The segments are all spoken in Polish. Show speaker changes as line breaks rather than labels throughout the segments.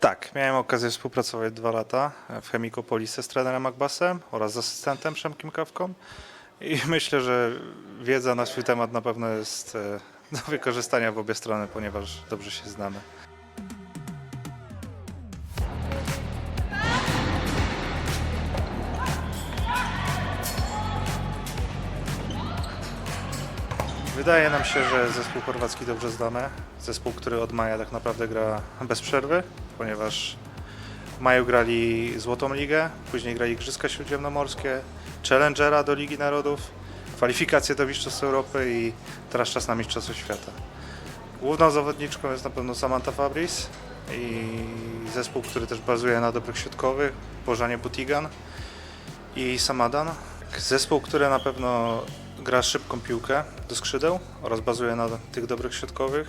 Tak, miałem okazję współpracować dwa lata w Chemikopolisie z trenerem Akbasem oraz z asystentem Przemkiem Kawką i myślę, że wiedza na swój temat na pewno jest e, do wykorzystania w obie strony, ponieważ dobrze się znamy. Wydaje nam się, że zespół chorwacki dobrze znamy. Zespół, który od maja tak naprawdę gra bez przerwy, ponieważ w maju grali Złotą Ligę, później grali Igrzyska Śródziemnomorskie, Challengera do Ligi Narodów, kwalifikacje do Mistrzostw Europy i teraz czas na Mistrzostwo Świata. Główną zawodniczką jest na pewno Samantha Fabris i zespół, który też bazuje na dobrych środkowych, Bożanie Butigan i Samadan. Zespół, który na pewno gra szybką piłkę do skrzydeł oraz bazuje na tych dobrych środkowych,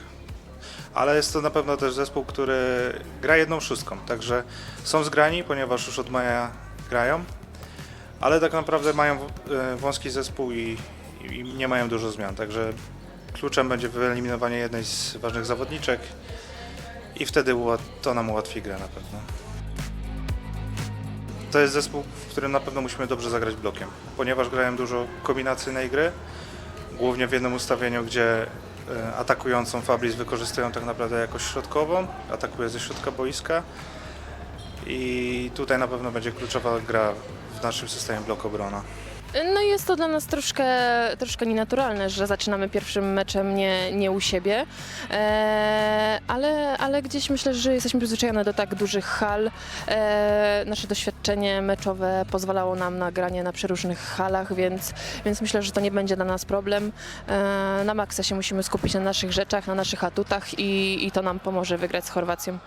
ale jest to na pewno też zespół, który gra jedną szóstką, także są zgrani, ponieważ już od maja grają, ale tak naprawdę mają e, wąski zespół i, i nie mają dużo zmian, także kluczem będzie wyeliminowanie jednej z ważnych zawodniczek i wtedy to nam ułatwi grę na pewno. To jest zespół, w którym na pewno musimy dobrze zagrać blokiem, ponieważ grają dużo kombinacyjnej gry, głównie w jednym ustawieniu, gdzie e, atakującą Fabris wykorzystują tak naprawdę jakoś środkową, atakuje ze środka boiska i tutaj na pewno będzie kluczowa gra w naszym systemie blok obrona.
No jest to dla nas troszkę, troszkę nienaturalne, że zaczynamy pierwszym meczem nie, nie u siebie, e, ale, ale gdzieś myślę, że jesteśmy przyzwyczajone do tak dużych hal. E, nasze doświadczenie meczowe pozwalało nam na granie na przeróżnych halach, więc, więc myślę, że to nie będzie dla nas problem. E, na maksa się musimy skupić na naszych rzeczach, na naszych atutach i, i to nam pomoże wygrać z Chorwacją.